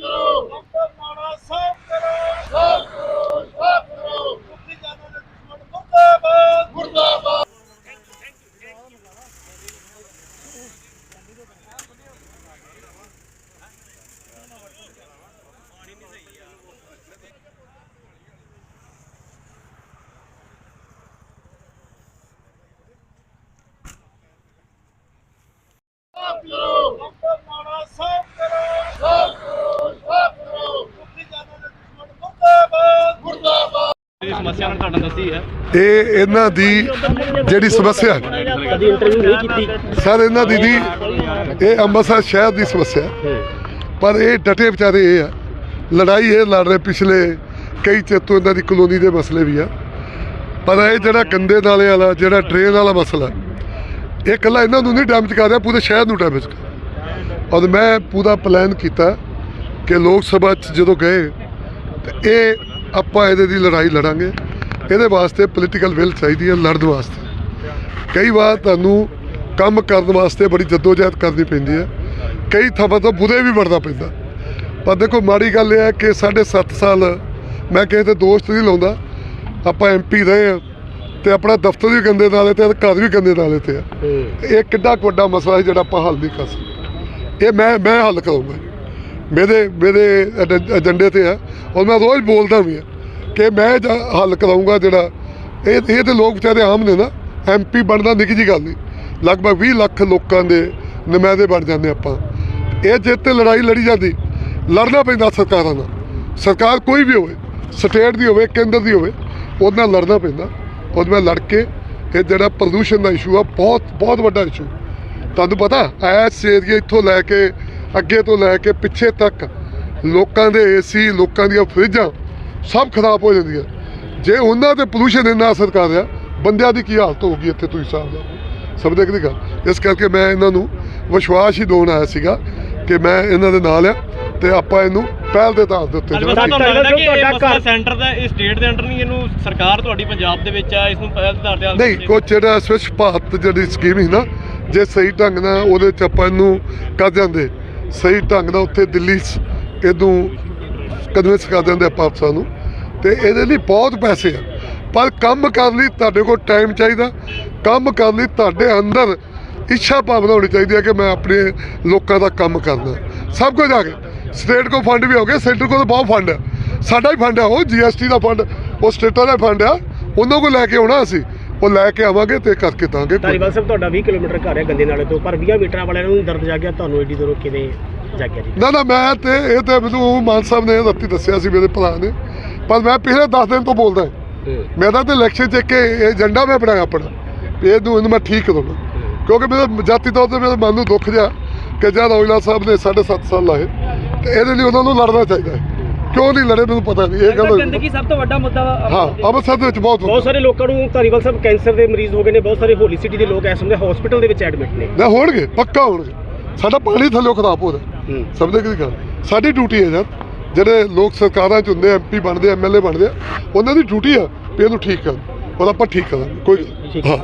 ਕਰੋ ਸਮੱਸਿਆ ਨਾਲ ਤੁਹਾਡਾ ਦੱਸੀ ਹੈ। ਇਹ ਇਹਨਾਂ ਦੀ ਜਿਹੜੀ ਸਮੱਸਿਆ ਕਦੀ ਇੰਟਰਵਿਊ ਨਹੀਂ ਕੀਤੀ ਸਰ, ਇਹਨਾਂ ਦੀ ਨਹੀਂ ਇਹ ਅੰਮ੍ਰਿਤਸਰ ਸ਼ਹਿਰ ਦੀ ਸਮੱਸਿਆ ਪਰ ਇਹ ਡਟੇ ਵਿਚਾਰੇ ਇਹ ਆ। ਲੜਾਈ ਇਹ ਲੜ ਰਹੇ ਪਿਛਲੇ ਕਈ ਚਿਰ ਤੋਂ ਇਹਨਾਂ ਦੀ ਕਲੋਨੀ ਦੇ ਮਸਲੇ ਵੀ ਆ। ਪਰ ਇਹ ਜਿਹੜਾ ਗੰਦੇ ਨਾਲੇ ਵਾਲਾ, ਜਿਹੜਾ ਡਰੇਨ ਵਾਲਾ ਮਸਲਾ, ਇਹ ਇਕੱਲਾ ਇਹਨਾਂ ਨੂੰ ਨਹੀਂ ਡੈਮੇਜ ਕਰ ਰਿਹਾ, ਪੂਰੇ ਸ਼ਹਿਰ ਨੂੰ ਡੈਮੇਜ ਕਰ ਰਿਹਾ। ਔਰ ਮੈਂ ਪੂਰਾ ਪਲਾਨ ਕੀਤਾ ਕਿ ਲੋਕ ਸਭਾ 'ਚ ਜਦੋਂ ਗਏ, ਤੇ ਇਹ ਆਪਾਂ ਇਹਦੇ ਦੀ ਲੜਾਈ ਲੜਾਂਗੇ। ਇਹਦੇ ਵਾਸਤੇ ਪੋਲੀਟੀਕਲ ਵਿਲ ਚਾਹੀਦੀ ਹੈ ਲੜਨ ਵਾਸਤੇ। ਕਈ ਵਾਰ ਤੁਹਾਨੂੰ ਕੰਮ ਕਰਨ ਵਾਸਤੇ ਬੜੀ ਜਦੋਜਹਿਦ ਕਰਨੀ ਪੈਂਦੀ ਹੈ। ਕਈ ਥਾਵਾਂ ਤੋਂ ਬੁਰੇ ਵੀ ਵੜਨਾ ਪੈਂਦਾ। ਪਰ ਦੇਖੋ, ਮਾੜੀ ਗੱਲ ਇਹ ਹੈ ਕਿ ਸਾਢੇ ਸੱਤ ਸਾਲ ਮੈਂ ਕਿਸੇ ਤੇ ਦੋਸਤ ਨਹੀਂ ਲਾਉਂਦਾ। ਆਪਾਂ ਐਮਪੀ ਰਹੇ ਹਾਂ ਤੇ ਆਪਣਾ ਦਫ਼ਤਰ ਵੀ ਗੰਦੇ ਨਾਲੇ ਤੇ ਘਰ ਵੀ ਗੰਦੇ ਨਾਲੇ ਤੇ ਆ। ਇਹ ਕਿੱਡਾ ਕੁ ਵੱਡਾ ਮਸਲਾ ਹੈ ਜਿਹੜਾ ਆਪਾਂ ਹੱਲ ਨਹੀਂ ਕਰ ਸਕਦੇ। ਇਹ ਮੈਂ ਮੈਂ ਹੱਲ ਕਰਾਂਗਾ। ਮੇਰੇ ਮੇਰੇ ਏਜੰਡੇ ਤੇ ਆ। ਔਰ ਮੈਂ ਰੋਜ਼ ਬੋਲਦਾ ਵੀ ਆ। ਕਿ ਮੈਂ ਜ- ਹੱਲ ਕਰਾਉਂਗਾ ਜਿਹੜਾ, ਇਹ ਇਹ ਤੇ ਲੋਕ ਵਿਚਾਰੇ ਆਮ ਨੇ ਨਾ ਐਮਪੀ ਬਣਦਾ ਨਿੱਕੀ ਜੀ ਗੱਲ ਨਹੀਂ। ਲਗਭਗ 20 ਲੱਖ ਲੋਕਾਂ ਦੇ ਨੁਮਾਇੰਦੇ ਬਣ ਜਾਂਦੇ ਆਪਾਂ। ਇਹ ਜੇ ਤੇ ਲੜਾਈ ਲੜੀ ਜਾਂਦੀ। ਲੜਨਾ ਪੈਂਦਾ ਸਰਕਾਰਾਂ ਨਾਲ। ਸਰਕਾਰ ਕੋਈ ਵੀ ਹੋਵੇ, ਸਟੇਟ ਦੀ ਹੋਵੇ, ਕੇਂਦਰ ਦੀ ਹੋਵੇ, ਉਹਦੇ ਨਾਲ ਲੜਨਾ ਪੈਂਦਾ। ਉਹਦੇ ਨਾਲ ਲੜ ਕੇ ਇਹ ਜਿਹੜਾ ਪ੍ਰਦੂਸ਼ਣ ਦਾ ਇਸ਼ੂ ਆ, ਬਹੁਤ ਬਹੁਤ ਵੱਡਾ ਇਸ਼ੂ ਤੁਹਾਨੂੰ ਪਤਾ ਐਸ ਏਰੀਆ ਇੱਥੋਂ ਲੈ ਕੇ, ਅੱਗੇ ਤੋਂ ਲੈ ਕੇ ਪਿੱਛੇ ਤੱਕ ਲੋਕਾਂ ਦੇ ਏਸੀ ਲੋਕਾਂ ਦੀਆਂ ਫਰਿੱਜਾਂ ਸਭ ਖਰਾਬ ਹੋ। ਜਾਂਦੀਆਂ ਜੇ ਉਹਨਾਂ ਤੇ ਪੋਲੂਸ਼ਨ ਇੰਨਾ ਅਸਰ ਕਰ ਰਿਹਾ ਬੰਦਿਆਂ ਦੀ ਕੀ ਹਾਲਤ ਹੋਊਗੀ ਇੱਥੇ ਤੁਸੀਂ ਹਿਸਾਬ ਲਾਓ। ਸਭ ਦੇਖਦੀ ਗੱਲ? ਇਸ ਕਰਕੇ ਮੈਂ ਇਹਨਾਂ ਨੂੰ ਵਿਸ਼ਵਾਸ ਹੀ ਦਿਵਾਉਣ ਆਇਆ ਸੀਗਾ ਕਿ ਮੈਂ ਇਹਨਾਂ ਦੇ ਨਾਲ ਆ ਤੇ ਆਪਾਂ ਇਹਨੂੰ ਪਹਿਲ ਦੇ ਆਧਾਰ ਦੇ ਉੱਤੇ ਜਿਹੜਾ ਸਾਹਿਬ ਤੁਹਾਡਾ ਘਰ- ਸੈਂਟਰ ਦਾ ਇਹ ਸਟੇਟ ਦੇ ਅੰਡਰ ਨਹੀਂ ਇਹਨੂੰ ਸਰਕਾਰ ਤੁਹਾਡੀ ਪੰਜਾਬ ਦੇ ਵਿੱਚ ਆ ਇਸ ਨੂੰ ਪਹਿਲ ਦੇ ਆਧਾਰ ਤੇ ਨਹੀਂ ਕੁਛ ਜਿਹੜਾ ਸਵੱਛ ਭਾਰਤ ਜਿਹੜੀ ਸਕੀਮ ਸੀ ਨਾ ਜੇ ਸਹੀ ਢੰਗ ਨਾਲ ਉਹਦੇ ਚ ਆਪਾਂ ਇਹਨੂੰ ਕਰ ਜਾਂਦੇ ਸਹੀ ਢੰਗ ਨਾਲ ਉੱਥੇ ਦਿੱਲੀ 'ਚ ਇਹਨੂੰ ਕਨਵਿੰਸ ਕਰ ਦਿੰਦੇ ਆਪਾਂ ਅਫਸਰਾਂ ਨੂੰ। ਤੇ ਇਹਦੇ ਲਈ ਬਹੁਤ ਪੈਸੇ ਆ। ਪਰ ਕੰਮ ਕਰਨ ਲਈ ਤੁਹਾਡੇ ਕੋਲ ਟਾਈਮ ਚਾਹੀਦਾ। ਕੰਮ ਕਰਨ ਲਈ ਤੁਹਾਡੇ ਅੰਦਰ ਇੱਛਾ ਭਾਵਨਾ ਹੋਣੀ ਚਾਹੀਦੀ ਹੈ ਕਿ ਮੈਂ ਆਪਣੇ ਲੋਕਾਂ ਦਾ ਕੰਮ ਕਰਨਾ। ਸਭ ਕੁਝ ਆ ਗਿਆ। ਸਟੇਟ ਕੋ ਫੰਡ ਵੀ ਹੋ ਗਿਆ ਸੈਂਟਰ ਕੋਲ ਤਾਂ ਬਹੁਤ ਫੰਡ ਆ। ਸਾਡਾ ਹੀ ਫੰਡ ਆ ਉਹ। ਜੀਐਸਟੀ ਦਾ ਫੰਡ ਉਹ ਸਟੇਟਾਂ ਦਾ ਫੰਡ ਆ। ਉਹਨਾਂ ਕੋਲ ਲੈ ਕੇ ਆਉਣਾ ਅਸੀਂ। ਉਹ ਲੈ ਕੇ ਆਵਾਂਗੇ ਤੇ ਕਰਕੇ ਦਾਂਗੇ ਧਾਰੀਵਾਲ ਸਾਹਿਬ ਤੁਹਾਡਾ 20 ਕਿਲੋਮੀਟਰ ਘਰ ਹੈ ਗੰਦੇ ਨਾਲੇ ਤੋਂ। ਪਰ 20 ਮੀਟਰਾਂ ਵਾਲਿਆਂ ਨੂੰ ਦਰਦ ਜਾ ਗਿਆ ਤੁਹਾਨੂੰ ਏਡੀ ਦੂਰੋਂ ਕਿਵੇਂ ਜਾਗਿਆ ਜੀ? ਨਾ ਨਾ ਮੈਂ ਤੇ ਇਹ ਤੇ ਮੈਨੂੰ ਮਾਨ ਸਾਹਿਬ ਨੇ ਰਾਤੀ ਦੱਸਿਆ ਸੀ ਮੇਰੇ ਭਰਾ ਨੇ। ਪਰ ਮੈਂ ਪਿਛਲੇ 10 ਦਿਨ ਤੋਂ ਬੋਲਦਾ ਮੇਰਾ ਤੇ ਇਲੈਕਸ਼ਨ ਚ ਇੱਕ ਇਹ ਏਜੰਡਾ ਮੈਂ ਬਣਾਇਆ ਆਪਣਾ। ਵੀ ਇਹਨੂੰ ਇਹਨੂੰ ਮੈਂ ਠੀਕ ਕਰੂੰਗਾ। ਕਿਉਂਕਿ ਮੇਰੇ ਜਾਤੀ ਤੌਰ ਤੇ ਮੇਰੇ ਮਨ ਨੂੰ ਦੁੱਖ ਜਿਹਾ ਕਿ ਜਦ ਔਜਲਾ ਸਾਹਿਬ ਨੇ 7.5 ਸਾਲ ਲਾਏ ਤੇ ਇਹਦੇ ਲਈ ਉਹਨਾਂ ਨੂੰ ਲੜਨਾ ਚਾਹੀਦਾ ਹੈ। ਕਿਉਂ ਨਹੀਂ ਲੜੇ ਮੈਨੂੰ ਪਤਾ ਨਹੀਂ। ਇਹ ਗੱਲ ਗੰਦਗੀ ਸਭ ਤੋਂ ਵੱਡਾ ਮੁੱਦਾ ਹਾਂ ਅੰਮ੍ਰਿਤਸਰ ਦੇ ਵਿੱਚ ਬਹੁਤ ਬਹੁਤ ਸਾਰੇ ਲੋਕਾਂ ਨੂੰ ਧਾਰੀਵਾਲ ਸਾਹਿਬ ਕੈਂਸਰ ਦੇ ਮਰੀਜ਼ ਹੋ ਗਏ ਨੇ ਬਹੁਤ ਸਾਰੇ ਹੋਲੀ ਸਿਟੀ ਦੇ ਲੋਕ ਇਸ ਸਮੇਂ ਹਸਪੀਟਲ ਦੇ ਵਿੱਚ ਐਡਮਿਟ ਨੇ। ਨਾ ਹੋਣਗੇ ਪੱਕਾ ਹੋਣਗੇ। ਸਾਡਾ ਪਾਣੀ ਥੱਲੇ ਖਰਾਬ ਹੋ ਰਿਹਾ। ਸਮਝਦੇ ਕਿ ਗੱਲ? ਸਾਡੀ ਡਿਊਟੀ ਹੈ ਜਦ ਜਿਹੜੇ ਲੋਕ ਸਰਕਾਰਾਂ ਚ ਹੁੰਦੇ ਐਮਪੀ ਬਣਦੇ ਐਮਐਲਏ ਬਣਦੇ ਉਹਨਾਂ ਦੀ ਡਿਊਟੀ ਆ ਵੀ ਇਹਨੂੰ ਠੀਕ ਕਰਨ ਔਰ ਆਪਾਂ ਠੀਕ ਕਰਾਂਗੇ ਕੋਈ। ਹਾਂ